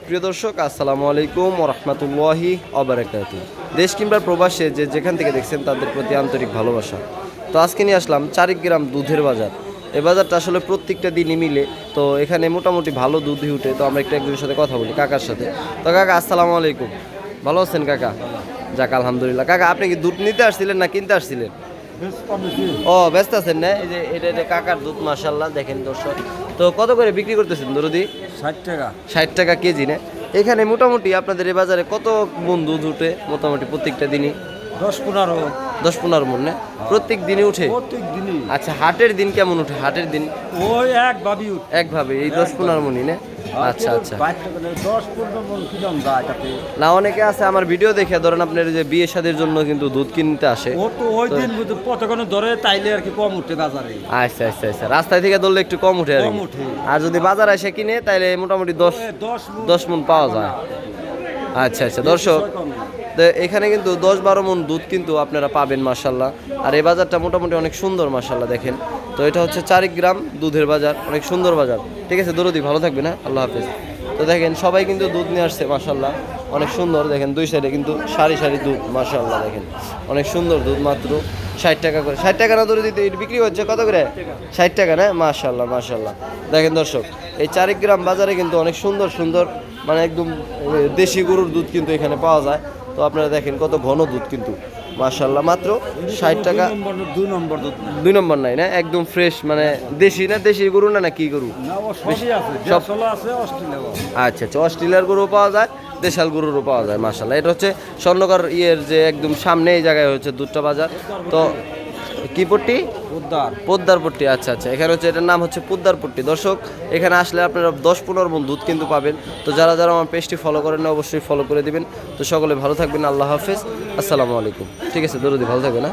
প্রিয় দর্শক, আসসালামু আলাইকুম রহমতুল্লাহি অবরাকাত দেশ কিংবা প্রবাসে যে যেখান থেকে দেখছেন তাদের প্রতি আন্তরিক ভালোবাসা। তো আজকে নিয়ে আসলাম চারিক গ্রাম দুধের বাজার। এ বাজারটা আসলে প্রত্যেকটা দিনই মিলে। তো এখানে মোটামুটি ভালো দুধই উঠে। তো আমরা একটু একজনের সাথে কথা বলি, কাকার সাথে। তো কাকা, আসসালামু আলাইকুম। ভালো আছেন কাকা? যাক, আলহামদুলিল্লাহ। কাকা, আপনি কি দুধ নিতে আসছিলেন না কিনতে আসছিলেন? ও ব্যস্ত আছেন না? এই যে এটা এটা কাকার দুধ মাসাল্লাহ দেখেন দর্শক। তো কত করে বিক্রি করতেছেন দরদি? ষাট টাকা। ষাট টাকা কেজি না? এখানে মোটামুটি আপনাদের এই বাজারে কত মন দুধ উঠে মোটামুটি প্রত্যেকটা দিনই? দশ পনেরো। দশ পনেরো মন না? প্রত্যেক দিনই উঠে? প্রত্যেক দিনই। আচ্ছা হাটের দিন কেমন উঠে? হাটের দিন? ওই এক ভাবি একভাবে এই দশ পনেরো মনই না? আচ্ছা আচ্ছা। না অনেকে আছে আমার ভিডিও দেখে ধরেন আপনার যে বিয়ে শাদির জন্য কিন্তু দুধ কিনতে আসে। ওই দিন বুঝতে ধরে তাইলে আর কি কম উঠে বাজারে। আচ্ছা আচ্ছা আচ্ছা। রাস্তায় থেকে ধরলে একটু কম উঠে আর কি। আর যদি বাজার এসে কিনে তাহলে মোটামুটি দশ দশ দশ মন পাওয়া যায়। আচ্ছা আচ্ছা। দর্শক এখানে কিন্তু দশ বারো মন দুধ কিন্তু আপনারা পাবেন মাসাল্লাহ আর এই বাজারটা মোটামুটি অনেক সুন্দর মাসাল্লাহ দেখেন। তো এটা হচ্ছে চারিক গ্রাম দুধের বাজার, অনেক সুন্দর বাজার। ঠিক আছে, দরদি, ভালো থাকবে না আল্লাহ হাফিজ। তো দেখেন, সবাই কিন্তু দুধ নিয়ে আসছে মাসাল্লাহ অনেক সুন্দর, দেখেন, দুই সাইডে কিন্তু সারি সারি দুধ মাসাল্লাহ দেখেন। অনেক সুন্দর দুধ মাত্র, ষাট টাকা করে। ষাট টাকা না ধরে দিতে বিক্রি হচ্ছে কত করে? ষাট টাকা, না? মাশাল্লাহ মাশাল্লাহ দেখেন, দর্শক, এই চারিক গ্রাম বাজারে কিন্তু অনেক সুন্দর সুন্দর মানে একদম দেশি গরুর দুধ কিন্তু এখানে পাওয়া যায়। তো আপনারা দেখেন কত ঘন দুধ কিন্তু মাশাল্লাহ মাত্র ষাট টাকা। দুই নম্বর দুই নম্বর নাই না? একদম ফ্রেশ মানে দেশি না দেশি গরু না না কি গরু? সব-। আচ্ছা আচ্ছা অস্ট্রেলিয়ার গরু পাওয়া যায় দেশাল গরুরও পাওয়া যায় মাশাল্লাহ এটা হচ্ছে স্বর্ণকার ইয়ের যে একদম সামনে এই জায়গায় হচ্ছে দুধটা বাজার। তো কি পট্টি? পোদ্দার। পোদ্দার পট্টি আচ্ছা আচ্ছা। এখানে হচ্ছে এটার নাম হচ্ছে পোদ্দার পট্টি। দর্শক এখানে আসলে আপনারা দশ পনেরো মন দুধ কিন্তু পাবেন। তো যারা যারা আমার পেজটি ফলো করেন না অবশ্যই ফলো করে দিবেন। তো সকলে ভালো থাকবেন আল্লাহ হাফেজ। আসসালামু আলাইকুম। ঠিক আছে দরদি ভালো থাকবে না